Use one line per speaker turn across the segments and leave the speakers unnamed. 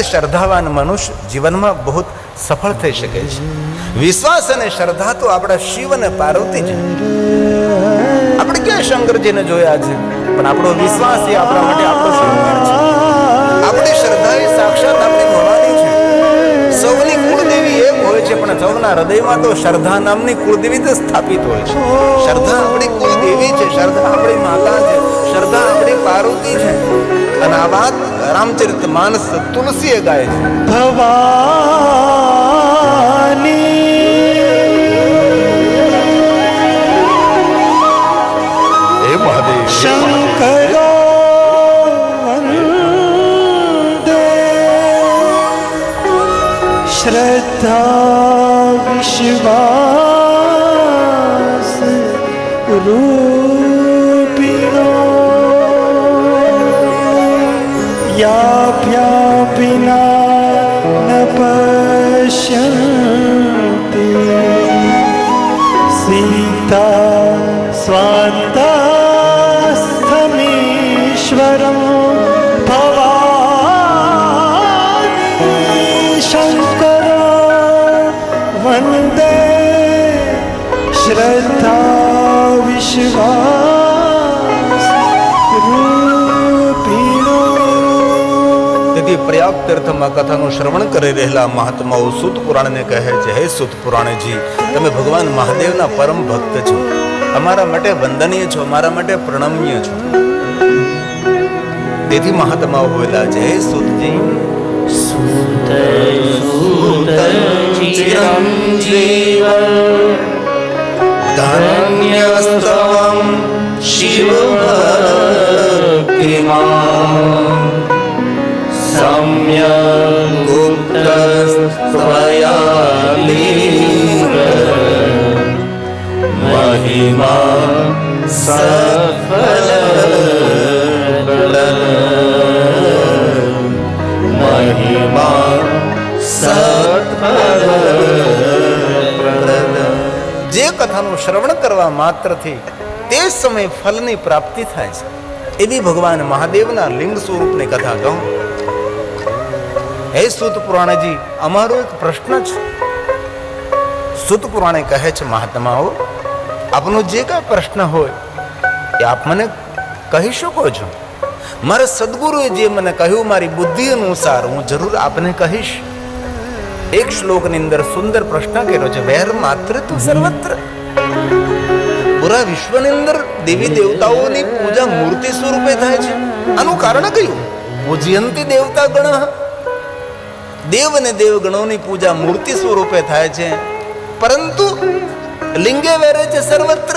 અને શ્રદ્ધાવાન મનુષ્ય જીવનમાં બહુ સફળ થઈ શકે છે. વિશ્વાસ અને શ્રદ્ધા તો આપણા શિવ અને પાર્વતી છે. આપણે ક્યાં શંકરજીને જોયા છે? પણ આપણો વિશ્વાસ એ આપણા માટે આપણો શંકર છે. આપણી શ્રદ્ધા એ સાક્ષાત આપણી ભવાની છે. સૌની કુળદેવી એક હોય છે, પણ સૌના હૃદયમાં તો શ્રદ્ધા નામની કુળદેવી તો સ્થાપિત હોય છે. શ્રદ્ધા આપણી કુળદેવી છે, શ્રદ્ધા આપણી માતા છે, શ્રદ્ધા આપણી પાર્વતી છે. અને આ વાત રામચરિત માનસ તુલસીએ ગાય છે
ભવાની
હે મહાદેવ
શંકરો શ્રદ્ધા વિશ્વાસ રૂપિણો सीता स्वान्तास्थमीश्वरं
પ્રયાગ તીર્થમાં કથાનું શ્રવણ કરી રહેલા મહાત્માઓ સુત પુરાણને કહે છે, હે સુત પુરાણજી તમે ભગવાન મહાદેવના પરમ ભક્ત છો. અમારા માટે વંદનીય છો અમારા માટે પ્રણમ્ય છો. તેથી મહાત્માઓ બોલ્યા છે, હે સુતજી.
ચિરંજીવ ધન્યસ્તવમ શિવ સમ્યક ગુપ્ત મહિમા સફલ મહિમા સફલ
જે કથાનું શ્રવણ કરવા માત્રથી તે સમયે ફલની પ્રાપ્તિ થાય છે. એવી ભગવાન મહાદેવના લિંગ સ્વરૂપની કથા કહું. હે સુત પુરાણજી, અમારો એક પ્રશ્ન છે. સુત પુરાણે કહે છે, મહાત્માઓ, આપનો જે કાંઈ પ્રશ્ન હોય એ આપ મને કહી શકો છો. મારા સદગુરુએ જે મને કહ્યું, મારી બુદ્ધિ અનુસાર હું જરૂર આપને કહીશ. એક શ્લોકની અંદર સુંદર પ્રશ્ન કર્યો છે, વેર માત્ર તું સર્વત્ર. પૂરા વિશ્વની અંદર દેવી દેવતાઓની પૂજા મૂર્તિ સ્વરૂપે થાય છે. આનું કારણ કયું? પૂજયંતી દેવતા ગણ. દેવ અને દેવગણોની પૂજા મૂર્તિ સ્વરૂપે થાય છે. પરંતુ લિંગે વેરે છે સર્વત્ર.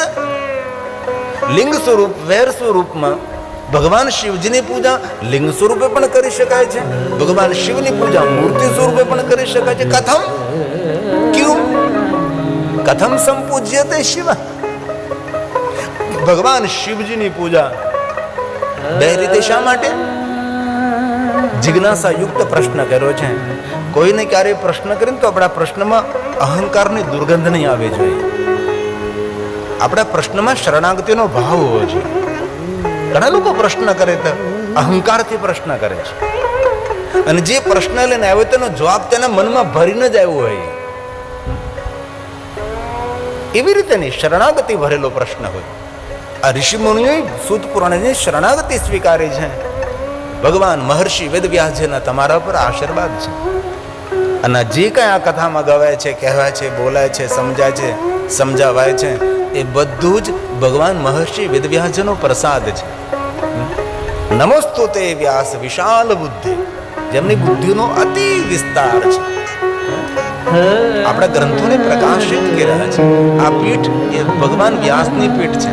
લિંગ સ્વરૂપ, વેર સ્વરૂપમાં ભગવાન શિવજીની પૂજા લિંગ સ્વરૂપે પણ કરી શકાય છે. ભગવાન શિવની પૂજા મૂર્તિ સ્વરૂપે પણ કરી શકાય છે. કથમ? ક્યું? કથમ સંપૂજ્યતે શિવ. ભગવાન શિવજીની પૂજા બે રીતે શા માટે? જિજ્ઞાસા યુક્ત પ્રશ્ન કર્યો છે. કોઈને ક્યારેય પ્રશ્ન કરીને તો આપણા પ્રશ્નમાં અહંકારની દુર્ગંધ નહીં આવવી જોઈએ. આપણા પ્રશ્નમાં શરણાગતિનો ભાવ હોવો જોઈએ. ઘણા લોકો પ્રશ્ન કરે તો અહંકારથી પ્રશ્ન કરે છે. અને જે પ્રશ્ન લઈને આવ્યો તેનો જવાબ તેના મનમાં ભરીને જ આવ્યો હોય. એવી રીતે નહીં, શરણાગતિ ભરેલો પ્રશ્ન હોય. આ ઋષિ મુનિઓએ સુદ પુરાણની શરણાગતિ સ્વીકારી છે. ભગવાન મહર્ષિ વેદવ્યાસજીના તમારા પર આશીર્વાદ છે. અને જે કાંઈ આ કથામાં ગવાય છે, કહેવાય છે, બોલાય છે, સમજાય છે, સમજાવાય છે, એ બધું જ ભગવાન મહર્ષિ વેદવ્યાસજીનો પ્રસાદ છે. નમસ્તુ તે વ્યાસ વિશાલ બુદ્ધિ. જેમની બુદ્ધિનો અતિ વિસ્તાર છે. આપણા ગ્રંથોને પ્રકાશિત કર્યા છે. આ પીઠ એ ભગવાન વ્યાસની પીઠ છે.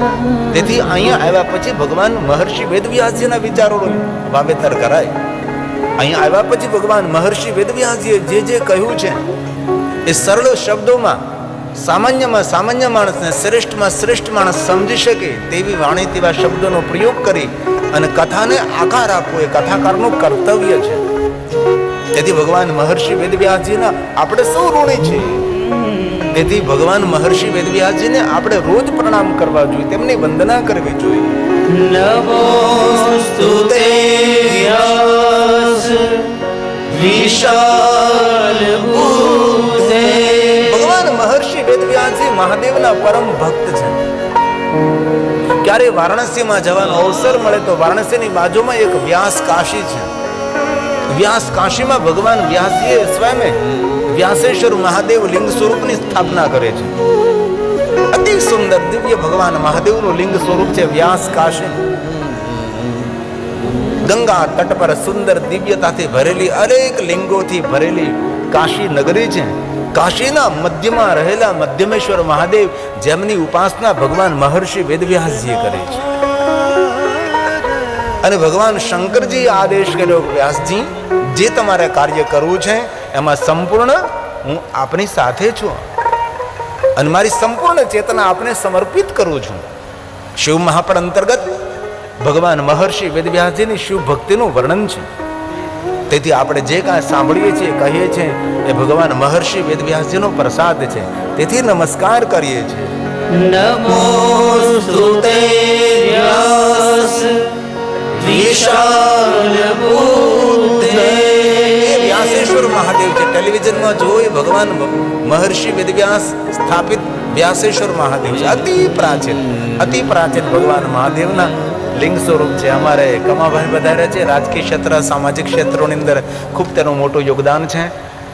તેથી અહીંયા આવ્યા પછી ભગવાન મહર્ષિ વેદવ્યાસજીના વિચારોનું વાવેતર કરાય. અહીંયા આવ્યા પછી ભગવાન મહર્ષિ વેદવ્યાસજીએ જે જે કહ્યું છે, એ સરળ શબ્દોમાં સામાન્યમાં સામાન્ય માણસને શ્રેષ્ઠમાં શ્રેષ્ઠ માણસ સમજી શકે તેવી વાણી તેવા શબ્દોનો પ્રયોગ કરી અને કથાને આકાર આપવો એ કથાકારનું કર્તવ્ય છે. તેથી ભગવાન મહર્ષિ વેદવ્યાસજીના આપણે સૌ ઋણી છીએ. તેથી ભગવાન મહર્ષિ વેદવ્યાસજીને આપણે રોજ પ્રણામ કરવા જોઈએ તેમની વંદના કરવી જોઈએ.
નમોસ્તુ તે વ્યાસ વિશાલ બુદ્ધે
ભગવાન મહર્ષિ વેદવ્યાસજી મહાદેવના પરમ ભક્ત છે. ક્યારે વારાણસીમાં જવાનો અવસર મળે તો વારાણસીની બાજુમાં એક વ્યાસ કાશી છે. વ્યાસ કાશીમાં ભગવાન વ્યાસીએ સ્વયં વ્યાસેશ્વર મહાદેવ લિંગ સ્વરૂપની સ્થાપના કરે છે. અતિ સુંદર દિવ્ય ભગવાન મહાદેવનું લિંગ સ્વરૂપ છે વ્યાસ કાશી. ગંગા તટ પર સુંદર દિવ્યતાથી ભરેલી, અનેક લિંગોથી ભરેલી કાશી નગરી છે. કાશીના મધ્યમાં રહેલા મધ્યમેશ્વર મહાદેવ જેમની ઉપાસના ભગવાન મહર્ષિ વેદવ્યાસજીએ કરે છે. અને ભગવાન શંકરજી આદેશ કર્યો, વ્યાસજી, જે તમારે કાર્ય કરવું છે, એમાં સંપૂર્ણ હું આપની સાથે છું. અને મારી સંપૂર્ણ ચેતના આપને સમર્પિત કરું છું. શિવ મહાપણ અંતર્ગત ભગવાન મહર્ષિ વેદવ્યાસજીની શિવ ભક્તિનું વર્ણન છે. તેથી આપણે જે કાંઈ સાંભળીએ છીએ, કહીએ છીએ, એ ભગવાન મહર્ષિ વેદવ્યાસજીનો પ્રસાદ છે. તેથી નમસ્કાર કરીએ છીએ.
નમોસ્તુતે વ્યાસ વિશાલ
વ્યાસેશ્વર મહાદેવ છે ટેલિવિઝનમાં જોઈ ભગવાન મહર્ષિ વેદવ્યાસ સ્થાપિત વ્યાસેશ્વર મહાદેવ છે અતિ પ્રાચીન અતિ પ્રાચીન ભગવાન મહાદેવના લિંગ સ્વરૂપ છે અમારે કમાભાઈ વધારે છે રાજકીય ક્ષેત્ર સામાજિક ક્ષેત્રોની અંદર ખૂબ તેનું મોટું યોગદાન છે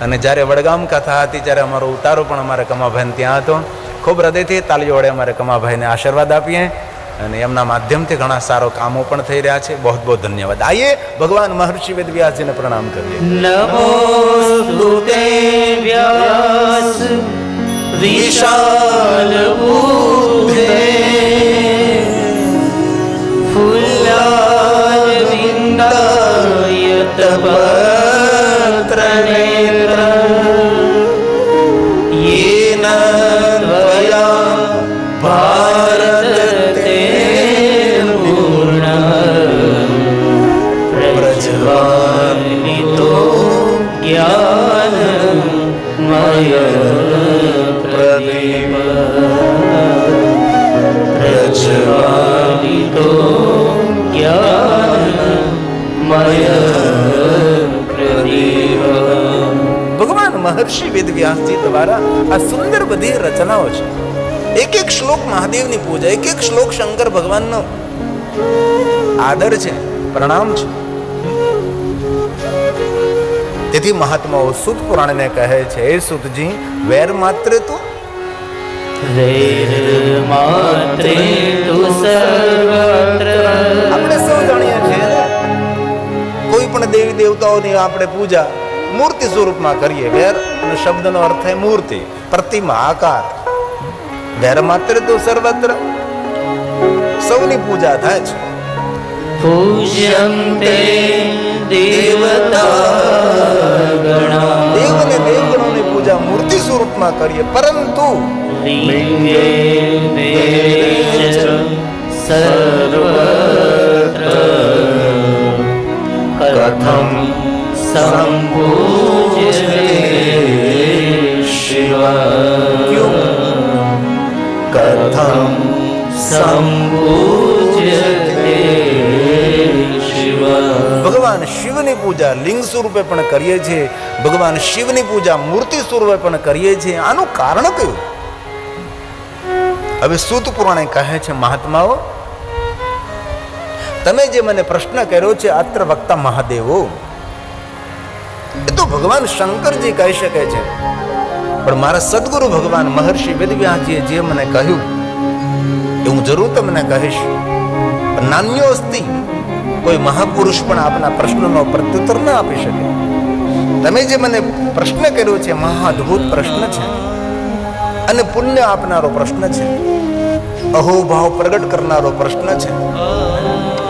અને જ્યારે વડગામ કથા હતી ત્યારે અમારો ઉતારો પણ અમારે કમાભાઈને ત્યાં હતો ખૂબ હૃદયથી તાલીઓ વડે અમારે કમાભાઈને આશીર્વાદ આપીએ અને એમના માધ્યમથી ઘણા સારો કામો પણ થઈ રહ્યા છે. બહુ બહુ ધન્યવાદ. આઈએ ભગવાન મહર્ષિ વેદવ્યાસજીને પ્રણામ કરીએ.
નમો વિશાલ
ભગવાન મહર્ષિ વેદવ્યાસજી દ્વારા આ સુંદર બધી રચનાઓ છે. એક એક શ્લોક મહાદેવની પૂજા એક એક શ્લોક શંકર ભગવાનનો આદર છે પ્રણામ છે. તેથી મહાત્માઓ સુત પુરાણને કહે છે હે સુતજી વેર માત્ર તું. આપણે સૌ જાણીએ પણ દેવી દેવતાઓની આપણે પૂજા મૂર્તિ સ્વરૂપમાં કરીએ. વેર અને શબ્દનો અર્થ થાય મૂર્તિ પ્રતિમા આકાર. વેર માત્ર તો સર્વત્ર. સૌની પૂજા થાય છે.
પૂજ્યંતે દેવતા ગણા
દેવ અને દેવગણોની પૂજા મૂર્તિ સ્વરૂપમાં કરીએ પરંતુ
લિંગે સંપૂજ્યતે શિવ કથમ સંપૂજ્યતે શિવ
ભગવાન શિવની પૂજા લિંગ સ્વરૂપે પણ કરીએ છીએ, ભગવાન શિવની પૂજા મૂર્તિ સ્વરૂપે પણ કરીએ છીએ. આનું કારણ કયું? હવે સૂત પુરાણે કહે છે મહાત્માઓ તમે જે મને પ્રશ્ન કર્યો છે, અત્ર વક્તા મહાદેવો. એ તો ભગવાન શંકરજી કહી શકે છે. પણ મારા સદગુરુ ભગવાન મહર્ષિ વેદવ્યાસજીએ જે મને કહ્યું, એ હું જરૂર તમને કહીશ. નાન્યો અસ્તિ, કોઈ મહાપુરુષ પણ આપના પ્રશ્નનો પ્રત્યુત્તર ન આપી શકે. તમે જે મને પ્રશ્ન કર્યો છે મહા પ્રશ્ન છે. અને પુણ્ય આપનારો પ્રશ્ન છે. અહોભાવ પ્રગટ કરનારો પ્રશ્ન છે.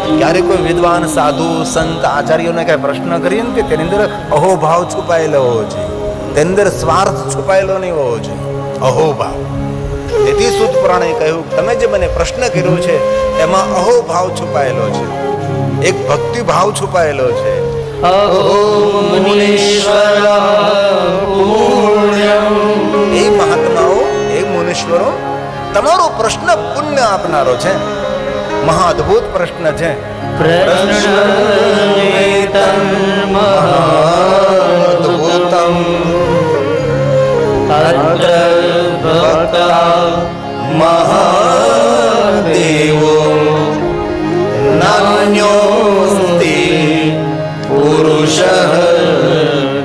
ક્યારે કોઈ વિદ્વાન સાધુ સંત આચાર્યોને કઈ પ્રશ્ન કરીએ ને કે તેની અંદર અહોભાવ છુપાયેલો હોવો જોઈએ. તેની અંદર સ્વાર્થ છુપાયેલો નહીં હોવો જોઈએ. અહોભાવ. તેથી સુત પુરાણે કહ્યું તમે જે મને પ્રશ્ન કર્યો છે એમાં અહોભાવ છુપાયેલો છે. એક ભક્તિ ભાવ છુપાયેલો છે. એ મહાત્માઓ એ મુનીશ્વરો તમારો પ્રશ્ન પુણ્ય આપનારો છે. મહાદભૂત પ્રશ્ન છે.
મહાદભૂતમ તત્ર ભક્તા મહાદેવો નાન્યોસ્તિ પુરુષ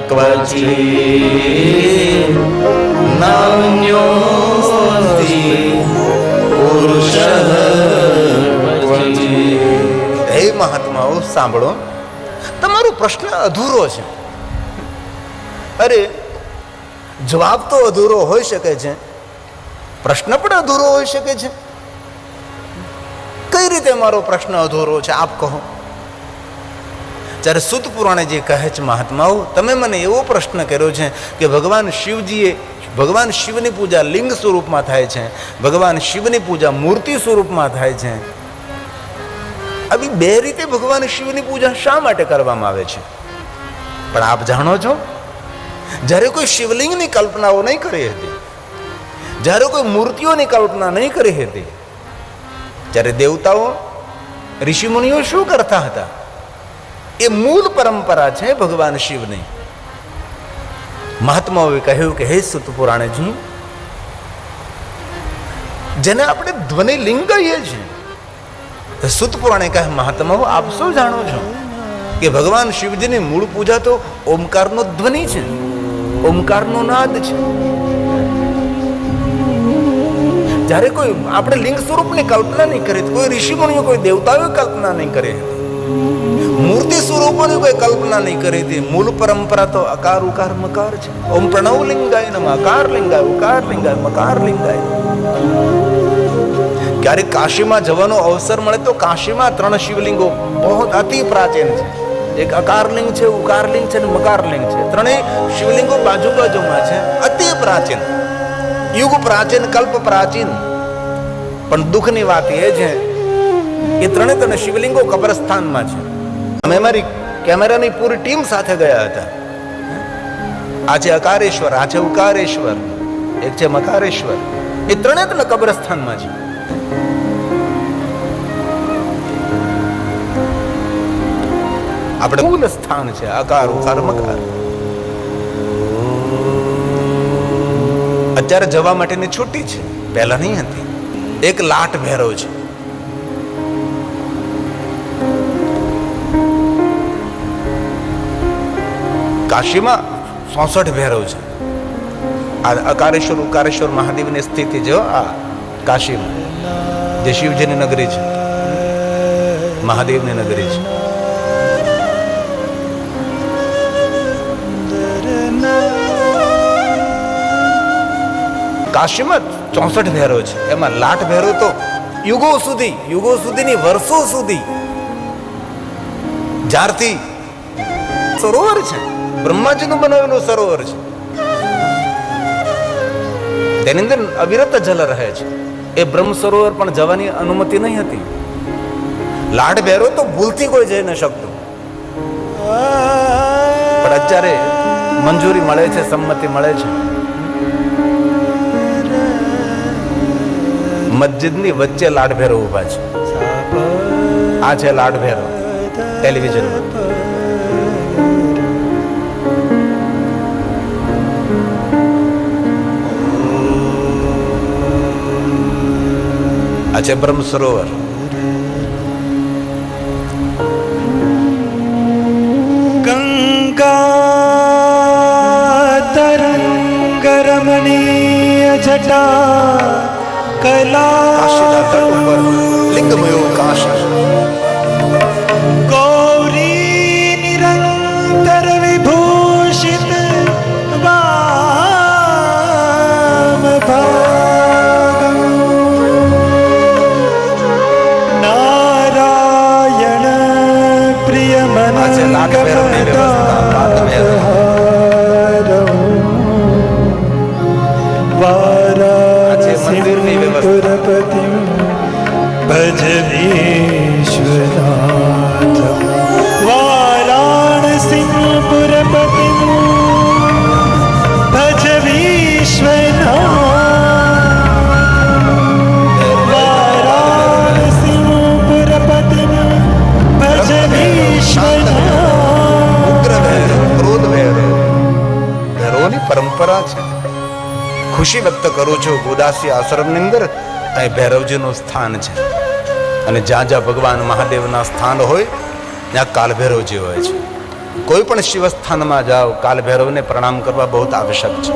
ક્વચિત
સાંભળો. તમારો પ્રશ્ન અધૂરો છે. અરે, જવાબ તો અધૂરો હોઈ શકે છે. પ્રશ્ન પણ અધૂરો હોઈ શકે છે. કઈ રીતે મારો પ્રશ્ન અધૂરો છે, આપ કહો. જ્યારે સુત પુરાણે જે કહે છે, મહાત્માઓ, તમે મને એવો પ્રશ્ન કર્યો છે કે ભગવાન શિવજીએ, ભગવાન શિવની પૂજા લિંગ સ્વરૂપમાં થાય છે, ભગવાન શિવની પૂજા મૂર્તિ સ્વરૂપમાં થાય છે. આવી બે રીતે ભગવાન શિવની પૂજા શા માટે કરવામાં આવે છે? પણ આપ જાણો છો, જ્યારે કોઈ શિવલિંગની કલ્પનાઓ નહીં કરી હતી, જ્યારે કોઈ મૂર્તિઓની કલ્પના નહીં કરી હતી, જ્યારે દેવતાઓ, ઋષિમુનિઓ શું કરતા હતા? એ મૂળ પરંપરા છે ભગવાન શિવની. મહાત્માઓએ કહ્યું કે, હે સુત પુરાણજી, જેને આપણે ધ્વનિલિંગ કહીએ છીએ તો સુત પુરાણે કહે મહાત્માઓ આપ શું જાણો છો કે ભગવાન શિવજીની મૂળ પૂજા તો ઓમકારનો ધ્વનિ છે, ઓમકારનો નાદ છે. જ્યારે કોઈ, આપણે લિંગ સ્વરૂપની કલ્પના નહીં કરી, કોઈ ઋષિમુનિઓ, કોઈ દેવતાઓએ કલ્પના નહીં કરી મૂર્તિ સ્વરૂપોની કોઈ કલ્પના નહીં કરી હતી. મૂળ પરંપરા તો અકાર, ઉકાર, મકાર છે. ઓમ પ્રણવ લિંગાય નમ, અકાર લિંગાય, ઉકાર લિંગાય, મકાર લિંગાય. ક્યારેક કાશીમાં જવાનો અવસર મળે તો કાશીમાં ત્રણ શિવલિંગો બહુ અતિ પ્રાચીન છે. એક અકારલિંગ છે, ઉકારલિંગ છે અને મકારલિંગ છે. ત્રણેય શિવલિંગો બાજુ બાજુમાં છે. અતિ પ્રાચીન. યુગ પ્રાચીન, કલ્પ પ્રાચીન. પણ દુઃખની વાત એ છે એ ત્રણે ત્રણ શિવલિંગો કબ્રસ્તાનમાં છે. અમે મારી કેમેરાની પૂરી ટીમ સાથે ગયા હતા. આ છે અકારેશ્વર, આ છે ઉકારેશ્વર, એક છે મકારેશ્વર. એ ત્રણે ત્રણ કબ્રસ્તાનમાં છે. આપણે મૂળ સ્થાન છે અકાર ઉકાર મકાર અત્યારે જવા માટેની છૂટી છે, પહેલા નહીં હતી. એક લાટ ભેરો છે. કાશીમાં ચોસઠ ભેરવ છે. આ અકારેશ્વર, ઉકારેશ્વર મહાદેવની સ્થિતિ, જો આ કાશીમાં. જે શિવજીની નગરી છે, મહાદેવની નગરી છે. કાશીમાં ચોસઠ ભેરો છે. એમાં લાઠ ભેરો તો યુગો સુધી, યુગો સુધીની વર્ષો સુધી જ્યારથી સરોવર છે, બ્રહ્માજીનું બનાવેલું સરોવર છે. તેની અંદર અવિરત જલ રહે છે. એ બ્રહ્મ સરોવર પણ જવાની અનુમતિ નહીં હતી. લાડ ભેરો તો ભૂલથી કોઈ જઈ ન શકતો. પણ અત્યારે મંજૂરી મળે છે, સંમતિ મળે છે. મસ્જિદની વચ્ચે લાડભેરો ઊભા છે. આ છે લાડભેરો, ટેલિવિઝન. આ
അജബ്രം സരോവർ ഗംഗാതരംഗരമണീയ
കലാ കാശിദാ ലിംഗമയോ കാശി ભેરોની છે. ખુશી વ્યક્ત કરું છું ગોદાસી આશ્રમની અંદર. અહીં ભૈરવજીનું સ્થાન છે. અને જ્યાં જ્યાં ભગવાન મહાદેવના સ્થાન હોય, ત્યાં કાલભૈરવજી હોય છે. કોઈ પણ શિવસ્થાનમાં જાઓ, કાલભૈરવને પ્રણામ કરવા બહુ આવશ્યક છે.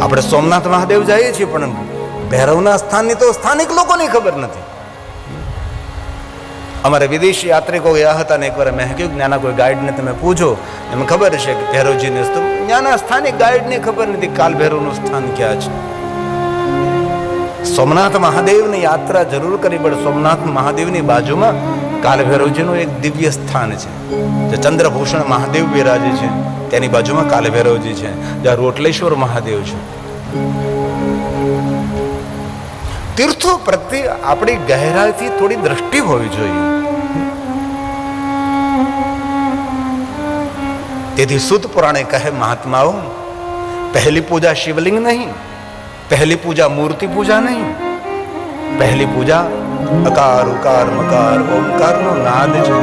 આપણે સોમનાથ મહાદેવ જઈએ છીએ, પણ ભૈરવના સ્થાનની તો સ્થાનિક લોકોની ખબર નથી. અમારે વિદેશી યાત્રિકો ગયા હતા ને એકવાર મેં કહ્યું ત્યાંના કોઈ ગાઈડને તમે પૂછો એમને ખબર છે કે ભૈરવજીને ત્યાંના સ્થાનિક ગાઈડને ખબર નથી કાલ ભૈરવનું સ્થાન ક્યાં છે. સોમનાથ મહાદેવની યાત્રા જરૂર કરી પડે સોમનાથ મહાદેવની બાજુમાં કાલ ભૈરવજીનું એક દિવ્ય સ્થાન છે, જે ચંદ્રભૂષણ મહાદેવ બિરાજે છે. તેની બાજુમાં કાલ ભૈરવજી છે, જ્યાં રોટલેશ્વર મહાદેવ છે. તીર્થો પ્રત્યે આપણી ગહેરાઈથી થોડી દ્રષ્ટિ હોવી જોઈએ. તેથી સુત પુરાણે કહે, મહાત્માઓ, પહેલી પૂજા શિવલિંગ નહીં, પહેલી પૂજા મૂર્તિ પૂજા નહીં, પહેલી પૂજા અકાર, ઉકાર, મકાર, ઓમકારનો નાદ છે.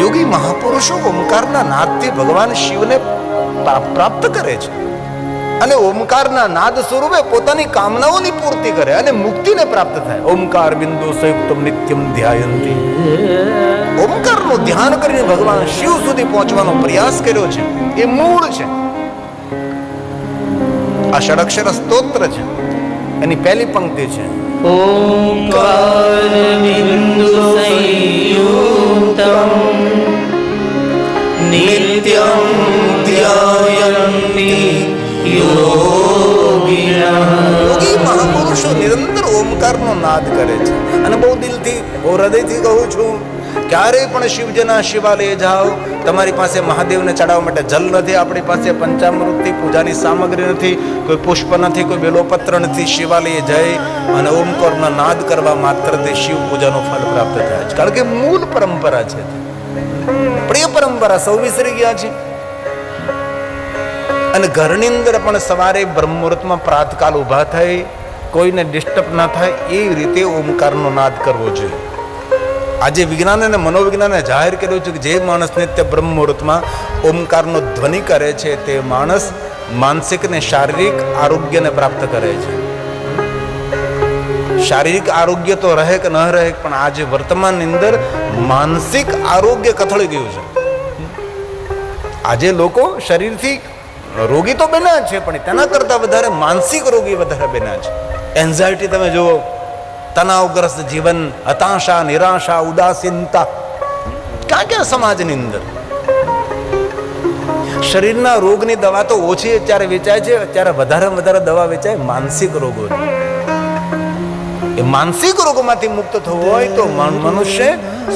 યોગી મહાપુરુષો ઓમકારના નાદથી ભગવાન શિવને પ્રાપ્ત કરે છે. અને ઓમકારના નાદ સ્વરૂપે પોતાની કામનાઓની પૂર્તિ કરે અને મુક્તિને પ્રાપ્ત થાય. ઓમકાર બિંદુ સંયુક્ત નિત્યમ ધ્યાયંતી. ઓમકારનું ધ્યાન કરીને ભગવાન શિવ સુધી પહોંચવાનો પ્રયાસ કર્યો છે. એ મૂળ છે. આ ષડક્ષર સ્તોત્ર છે. એની પહેલી પંક્તિ છે.
ઓમકાર બિંદુ
મહાપુરુષો નિરંતર ઓમકારનો નાદ કરે છે. અને બહુ દિલથી, બહુ હૃદયથી કહું છું, ક્યારેય પણ શિવજીના શિવાલય જાઓ, તમારી પાસે મહાદેવને ચડાવવા માટે જલ નથી, આપણી પાસે પંચામૃતથી પૂજાની સામગ્રી નથી, કોઈ પુષ્પ નથી, કોઈ બેલોપત્ર નથી, શિવાલય જઈ અને ઓમકારનો નાદ કરવા માત્રથી શિવ પૂજાનો ફળ પ્રાપ્ત થાય છે. કારણ કે મૂળ પરંપરા છે. પ્રિય પરંપરા સૌ વિસરી ગયા છે. અને ઘરની અંદર પણ સવારે બ્રહ્મ મુહૂર્તમાં પ્રાતકાલ ઊભા થઈ કોઈને ડિસ્ટર્બ ના થાય, એ રીતે ઓમકારનો નાદ કરવો જોઈએ. આજે વિજ્ઞાન અને મનોવિજ્ઞાને જાહેર કર્યું છે કે જે માણસ નિત્ય બ્રહ્મ મુહૂર્તમાં ઓમકારનો ધ્વનિ કરે છે, તે માણસ માનસિક ને શારીરિક આરોગ્યને પ્રાપ્ત કરે છે. શારીરિક આરોગ્ય તો રહે કે ન રહે, પણ આજે વર્તમાનની અંદર માનસિક આરોગ્ય કથળી ગયું છે. આજે લોકો શરીરથી રોગી તો બન્યા છે, પણ તેના કરતાં વધારે માનસિક રોગી વધારે બન્યા છે. એન્ઝાયટી તમે જુઓ, તણાવગ્રસ્ત જીવન, હતાશા, નિરાશા, ઉદાસીનતા. ક્યાં ક્યાં સમાજની અંદર શરીરના રોગની દવા તો ઓછી અત્યારે વેચાય છે, અત્યારે વધારે વધારે દવા વેચાય માનસિક રોગોની એ માનસિક રોગોમાંથી મુક્ત થવું હોય તો મનુષ્ય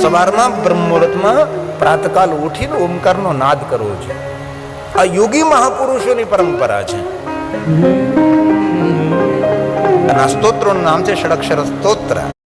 સવારમાં બ્રહ્મ મુહૂર્તમાં પ્રાતકાલ ઉઠીને ઓમકારનો નાદ કરવો છે આ યોગી મહાપુરુષોની પરંપરા છે. આ સ્તોત્રનું નામ છે ષડક્ષર સ્તોત્ર